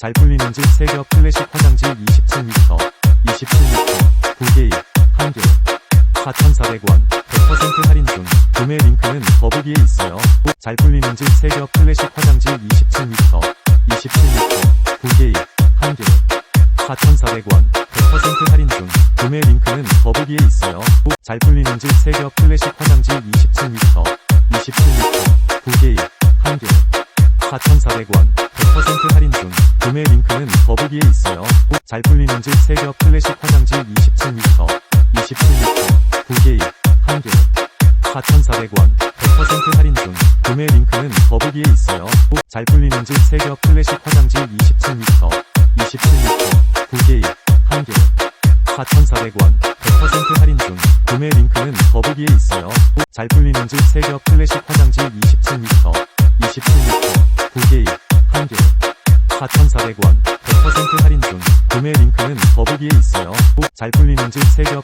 잘 풀리는 집 세겹 클래식 화장지 27m, 27m, 9개입, 1개, 4,400원, 100% 할인 중, 구매 링크는 더보기에 있어요. 잘 풀리는 집 세겹 클래식 화장지 27m, 27m, 9개입, 1개, 4,400원, 100% 할인 중, 구매 링크는 더보기에 있어요. 잘 풀리는 집 세겹 클래식 화장지 27m, 27m, 9개입, 1개, 4,400원, 100% 할인 중, 구매 링크는 더보기에 있어요. 잘 풀리는 집 세겹 클래식 화장지 27m, 27m, 9개입, 1개, 4,400원, 100% 할인 중, 구매 링크는 더보기에 있어요. 잘 풀리는 집 세겹 클래식 화장지 27m, 27m, 9개입, 1개, 4,400원, 100% 할인 중, 구매 링크는 더보기에 있어요. 잘 풀리는 집 세겹 클래식 화장지 27m, 27m, 9개 입, 1개, 4,400원, 100% 할인 중, 구매 링크는 더보기에 있어요. 잘 풀리는 집 세겹